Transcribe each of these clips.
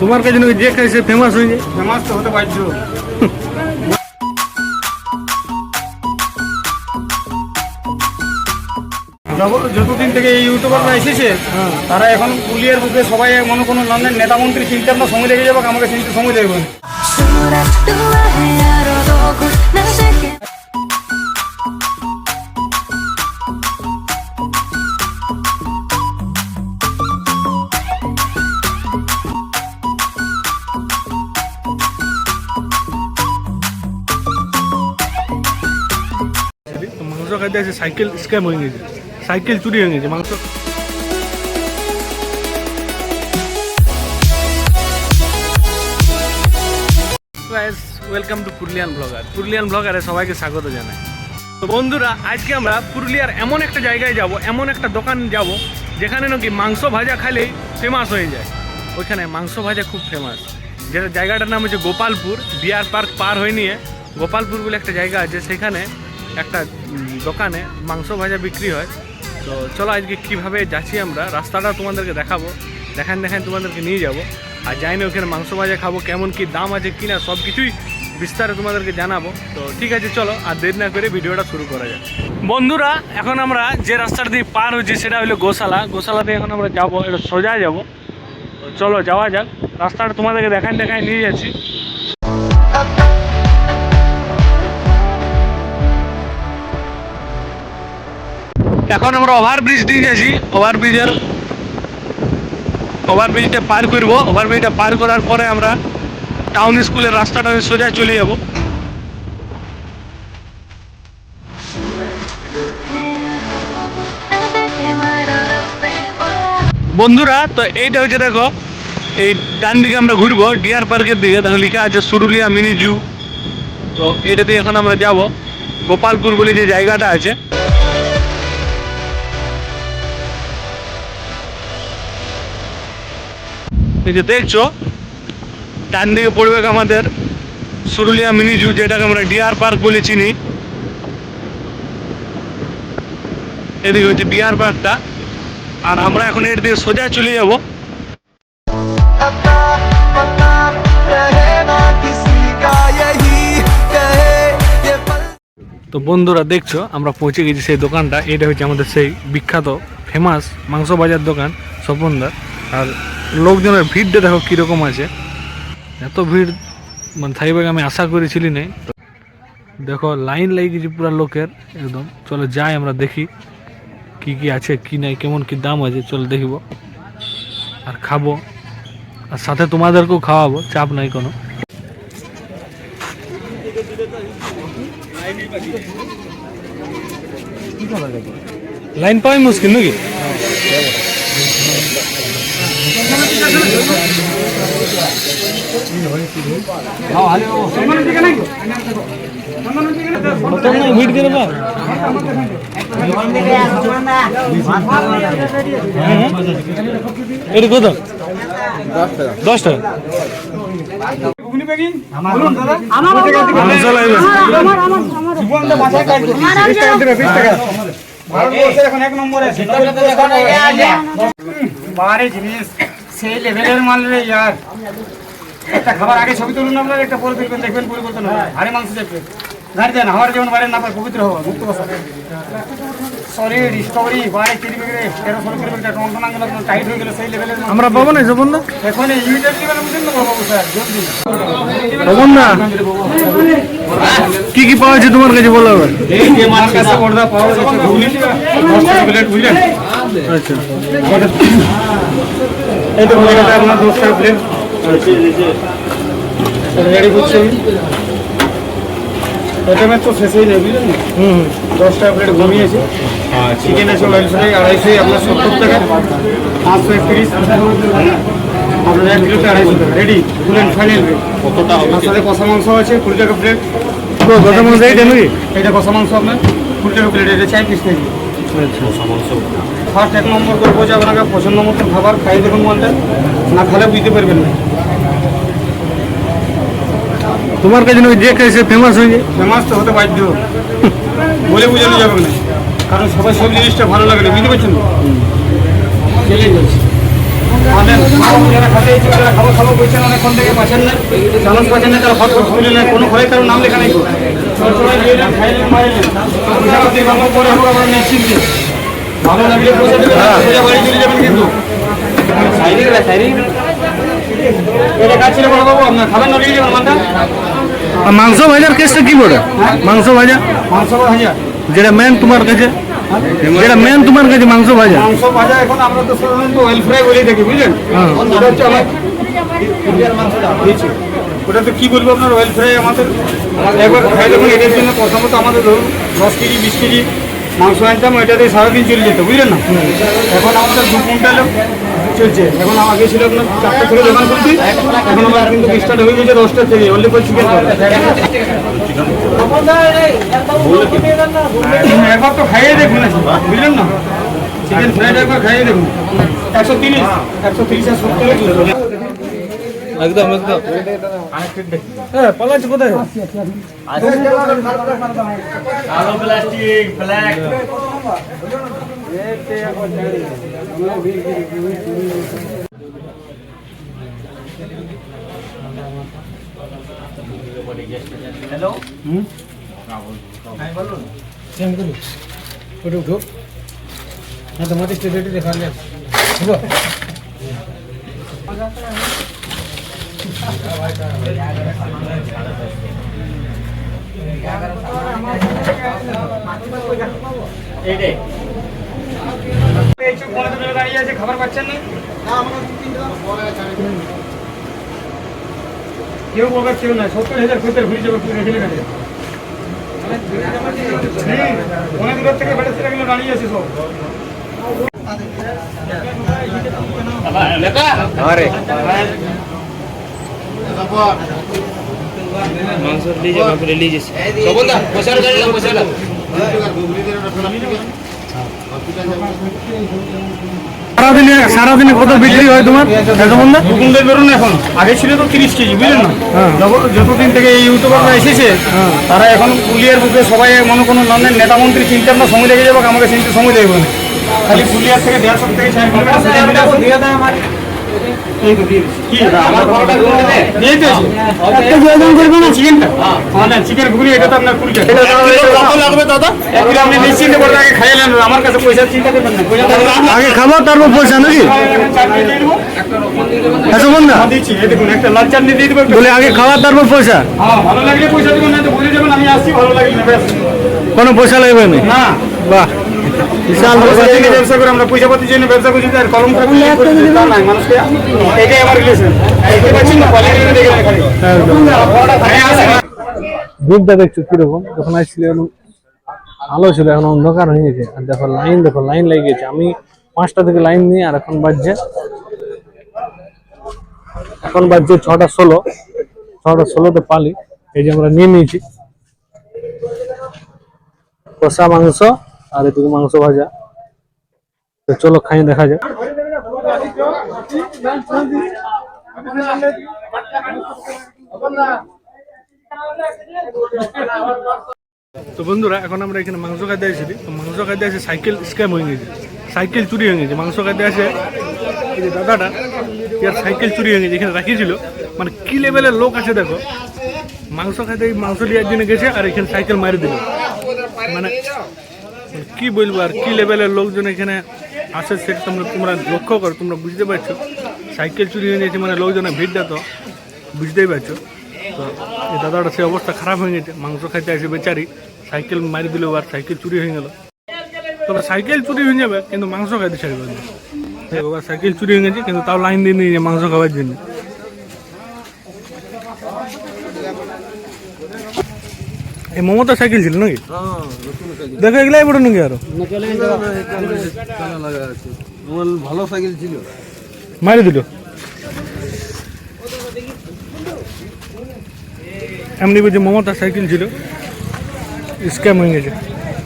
তোমার কাছে যে খাইছে ফেমাস হয়ে যায় ফেমাস তো হতে পারছ। যতদিন থেকে এই ইউটিউবাররা এসেছে তারা এখন পুলিয়ার বুকে সবাই মনে কোনো নামের নেতা মন্ত্রী চিনতে আপনার সময় লেগে যাবে আমাকে চিনতে সময় দেবে। না। সুরা দুয়া হে আরও দোগুণ না দেখে তো মাংস খাইতে আছে, সাইকেল স্ক্যাম হয়ে গেছে। সাইকেল চুরি হয়ে গেছে, মাংস। Welcome to Purulian blogger Purulian ব্লগারে সবাইকে স্বাগত জানাই। তো বন্ধুরা, আজকে আমরা পুরুলিয়ার এমন একটা জায়গায় যাব, এমন একটা দোকান যাব, যেখানে নাকি মাংস ভাজা খালেই ফেমাস হয়ে যায়। ওইখানে মাংস ভাজা খুব ফেমাস যেটা জায়গাটার নাম হচ্ছে গোপালপুর ডিয়ার পার্ক পার হয়ে নিয়ে গোপালপুর বলে একটা জায়গা আছে, সেখানে একটা দোকানে মাংস ভাজা বিক্রি হয়। তো চলো আজকে কীভাবে যাচ্ছি আমরা, রাস্তাটা তোমাদেরকে দেখাবো। দেখান দেখান, তোমাদেরকে নিয়ে যাব। আর যাই না ওখানে মাংস ভাজা খাব, কেমন কি দাম আছে কিনা সব কিছুই বিস্তারে তোমাদেরকে জানাব। তো ঠিক আছে, চলো আর দেরি না করে ভিডিওটা শুরু করা যাক। বন্ধুরা, এখন আমরা যে রাস্তাটা দিয়ে পার হচ্ছি, সেটা হলো গোশালা। গোশালা দিয়ে এখন আমরা যাব এটা সোজা যাব। চলো যাওয়া যাক। রাস্তাটা তোমাদেরকে দেখান দেখায় নিয়ে যাচ্ছি। এখন আমরা ওভারব্রিজ দিয়ে যাচ্ছি ওভারব্রিজের ওভারব্রিজটা পার করব। ওভারব্রিজটা পার করার পরে আমরা টাউন স্কুলের রাস্তাটা সোজা চলে যাব। বন্ধুরা, তো এইটা হচ্ছে দেখো, এই ডান দিকে আমরা ঘুরবো ডিয়ার পার্কের দিকে। দেখো, লেখা আছে সুরুলিয়া মিনি জু। তো এটাতে এখন আমরা যাব। গোপালপুর বলে যে জায়গাটা আছে এই যে দেখছ, ডান দিকে পড়বে আমাদের সুরুলিয়া মিনি জু, যেটাকে আমরা ডিয়ার পার্ক বলে চিনি। এদিকে হচ্ছে ডিয়ার পার্কটা। আর আমরা এখন এর দিকে সোজা চলে যাব। তো বন্ধুরা দেখছ, আমরা পৌঁছে গেছি সেই দোকানটা। এটা হচ্ছে আমাদের সেই বিখ্যাত ফেমাস মাংস বাজার দোকান, স্বপনদার। আর লোকজনের ভিড়টা দেখো কীরকম আছে। এত ভিড় মানে থাকবে আমি আশা করেছিলি নেই দেখো, লাইন লেগে গেছে পুরা লোকের, একদম। চলো যাই, আমরা দেখি কি কি আছে, কি নাই, কেমন কি দাম আছে, চলো দেখব। আর খাব। আর সাথে তোমাদেরকেও খাওয়াবো, চাপ নাই কোনো। লাইন পাওয়াই মুশকিল নাকি? ভিড় করে বা এটা কত দশ টাকা ভারতবর্ষের এখন এক নম্বরে আছে জিনিস সেই লেভেলের মাল রে ইয়ার একটা খাবার আগে ছবি তুলুন আপনার একটা পরে তুলবেন দেখবেন পরিবর্তন হবে। হাড়ি মাংস দেখবেন গাড়ি দেন আমার যেমন বাইরে না পায় পবিত্র হওয়া মুক্ত বসা। সরি ডিসকভারি বাইরে তিরি ষোলো কিলোমিটার টন টন আঙ্গুল একদম টাইট হয়ে গেলে সেই লেভেলের আমরা পাবো না সবন না এখন ইউনিটের লেভেলে বুঝেন বাবু স্যার জলদি। সবন না? কি কি পাওয়া যায় তোমার কাছে বলো এই যে কাছে পর্দা পাওয়া যাচ্ছে ঘুগনি প্লেট বুঝলেন আচ্ছা। এই তো হয়ে গেছে আপনার দশ টাকা প্লেট রেডি করছি আইটেমের তো শেষই নেই হুম হুম। দশ টাকা প্লেট ঘুমিয়েছে। চিকেন আছে ওয়াইল ফ্রাই আড়াইশো আপনার সত্তর টাকা। পাঁচশো একত্রিশ। আপনার এক কিলোতে আড়াইশো টাকা। রেডি ফুলেন ফাইনাল রেট কতটা আপনার সাথে কষা মাংস আছে কুড়ি টাকা প্লেট তো কত মাংস এইটা এটা কষা মাংস আপনার কুড়ি টাকা প্লেট এটা চাই পিস আচ্ছা ফার্স্ট এক নম্বর করব যে আপনাকে পছন্দ মতো খাবার খাই দেখুন মালটা না খালে বুঝতে পারবেন না। তোমার কাছে নাকি যে খাইছে ফেমাস হয়ে যায়। ফেমাস তো হতে বাধ্য। বলে বোঝানো যাবে না। কারণ সবাই সব জিনিসটা ভালো লাগে না বুঝতে পারছেন? খাবার খাবার করছেন অনেকক্ষণ থেকে পাচ্ছেন না। চালান পাচ্ছেন না তারা খুলে কোনো ভয় কারও নাম লেখা নেই। সবাই খাইলেন মারিলেন পরে হোক মাংস ভাজার কেসটা কি পড়ে মাংস ভাজা? মাংস হাজার যেটা মেন তোমার কাছে? যেটা মেন তোমার কাছে মাংস ভাজা? মাংস ভাজা এখন আমরা তো সাধারণত ওয়েল ফ্রাই বলেই থাকি বুঝলেন? হ্যাঁ। ওটা হচ্ছে আমার ইন্ডিয়ার মাংসটা দিয়েছি ওটা তো কি বলব আপনার ওয়েল ফ্রাই আমাদের একবার খাই দেখুন এটার জন্য প্রথমত আমাদের ধরুন দশ কেজি বিশ কেজি মাংস আনতাম, এটা দিয়ে সারাদিন চলে যেত, বুঝলেন না? এখন আমাদের দু কুইন্টাল চলছে। এখন আগে ছিল আপনার চারটা থেকে দোকান খুলছি এখন আমার কিন্তু স্টার্ট হয়ে গেছে, দশটা থেকে অনলি ফর চিকেন একবার তো খাইয়ে দেখুন বুঝলেন না? চিকেন ফ্রাইড একবার খাইয়ে দেখুন। একশো তিরিশ একশো তিরিশ আর সত্তর Agda, agda. Eh, palang cepat ayo. Kalau plastik, black. Hello. Hmm. Hai, balun. Siang tuh. Udah, udah. Ada mati sedikit di sana. Coba. Terima kasih. দাঁড়িয়ে আছে খাবার পাচ্ছেন কেউ বলার কেউ না সত্তর হাজার খুঁজে ঘুরে যাবে রেখে গেছে অনেক দূর থেকে বেড়েছে এগুলো দাঁড়িয়ে আছে সব আরে। সারাদিনে সারাদিনে কত বিক্রি হয় তোমার দুকুন্ডে বেরোন এখন আগে ছিল তো তিরিশ কেজি বুঝলেন না যতদিন থেকে এই ইউটিউবাররা এসেছে তারা এখন পুলিয়ার বুকে সবাই মনে কোনো নামের নেতা মন্ত্রী চিনতে আপনার সময় লেগে যাবে আমাকে চিনতে সময় লাগবে না খালি পুলিয়ার থেকে দেড়শো থেকে না? হ্যাঁ, আমার কাছে পয়সার চিন্তা করবেন না। পয়সা আগে তারপর পয়সা নাকি। আচ্ছা হ্যাঁ, দেখুন, একটা লাল চাটনি দিয়ে দেবো, একটা বলে আগে তারপর পয়সা হ্যাঁ, ভালো লাগলে পয়সা দেবেন না তো বলে যাবেন আমি আসছি ভালো লাগলে কোনো পয়সা লাগবে না না বাহ বিশাল আমরা ব্যাপার। সেদিকে ব্যবসা করে আমরা পয়সা পাতির জন্য ব্যবসা করছি আর কলম করে তা নাই মানুষকে এটাই আমার রিলেশন দেখতে পাচ্ছেন না কোয়ালিটি দেখে নেন খালি হ্যাঁ, দেখছ কীরকম? যখন আসছিল আলো ছিল এখন অন্ধকার হয়ে গেছে। আর দেখো লাইন দেখো লাইন লেগে গেছে। আমি পাঁচটা থেকে লাইন নিয়ে আর এখন বাজছে এখন বাজছে ছটা ষোলো। ছটা ষোলোতে পালি। এই যে আমরা নিয়ে নিয়েছি। কষা মাংস। আর এটুকু মাংস ভাজা। তো চলো খাই, দেখা যাক। তো বন্ধুরা, এখন আমরা এখানে মাংস খাইতে আসছি তো মাংস খাইতে আসে সাইকেল স্ক্যাম হয়ে গেছে। সাইকেল চুরি হয়ে গেছে। মাংস খাইতে আসে দাদাটা ইয়ার সাইকেল চুরি হয়ে গেছে, এখানে রাখিয়েছিল। মানে কি লেভেলের লোক আছে দেখো। মাংস খাইতে এই মাংস লিয়ার জন্য গেছে আর এখানে সাইকেল মারি দিল। মানে কি বলব আর কি লেভেলের লোকজন এখানে আসে সেটা তোমরা তোমরা লক্ষ্য করো, তোমরা বুঝতে পারছ। সাইকেল চুরি হয়ে গেছে মানে লোকজনের ভিড়টা তো বুঝতেই পারছ। তো এই দাদাটা সে অবস্থা খারাপ হয়ে গেছে, মাংস খাইতে আসে বেচারি, সাইকেল মারি দিল আর সাইকেল চুরি হয়ে গেল। তবে সাইকেল চুরি হয়ে যাবে, কিন্তু মাংস খাইতে ছাড়বে সাইকেল চুরি হয়ে গেছে, কিন্তু তাও লাইন দিয়ে নিয়ে মাংস খাওয়ার জন্য। এই মমতা সাইকেল ছিল নাকি? দেখো এগুলাই বড় নাকি আরও। ভালো সাইকেল ছিল মারি দিল। এমনি বলছে মমতা সাইকেল ছিল। স্ক্যাম হয়ে গেছে।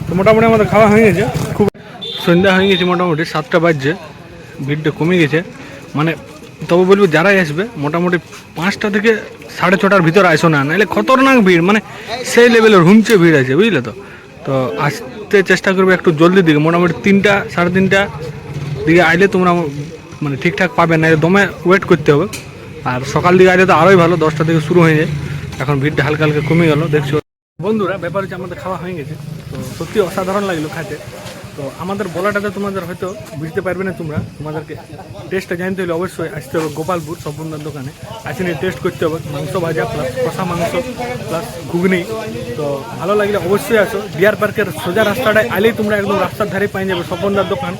তো মোটামুটি আমাদের খাওয়া হয়ে গেছে। খুব সন্ধ্যা হয়ে গেছে মোটামুটি সাতটা বাজছে। ভিড়টা কমে গেছে। মানে তবে বলব যারাই আসবে, মোটামুটি পাঁচটা থেকে সাড়ে ছটার ভিতরে আসো না, নাহলে খতরনাক ভিড় মানে সেই লেভেলের হুমচে ভিড় আছে, বুঝলে তো? তো আসতে চেষ্টা করবে একটু জলদি দিকে, মোটামুটি তিনটা, সাড়ে তিনটা দিকে আইলে তোমরা মানে ঠিকঠাক পাবে না দমে ওয়েট করতে হবে। আর সকাল দিকে আগে তো আরোই ভালো, দশটা থেকে শুরু হয়ে যায়। এখন ভিড়টা হালকা হালকা কমে গেল, দেখছ? বন্ধুরা, ব্যাপার হচ্ছে আমাদের খাওয়া হয়ে গেছে, তো সত্যি অসাধারণ লাগল খাইতে। তো আমাদের বলাটাতে তোমাদের হয়তো বুঝতে পারবে না তোমরা, তোমাদেরকে টেস্টটা জানতে হলে অবশ্যই আসতে হবে গোপালপুর সববন্ধার দোকানে। আসে নিয়ে টেস্ট করতে হবে, মাংস ভাজা প্লাস কষা মাংস প্লাস ঘুগনি। তো ভালো লাগলে অবশ্যই আসো। ডিয়ার পার্কের সোজা রাস্তাটায় আলেই তোমরা একদম রাস্তার ধারে পাই যাবে সববন্ধার দোকান।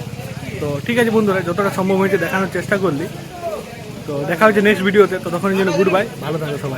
তো ঠিক আছে বন্ধুরা, যতটা সম্ভব হয়েছে দেখানোর চেষ্টা করলি। তো দেখা হচ্ছে নেক্সট ভিডিওতে ততক্ষণের জন্য গুড বাই ভালো থাকো সবাই।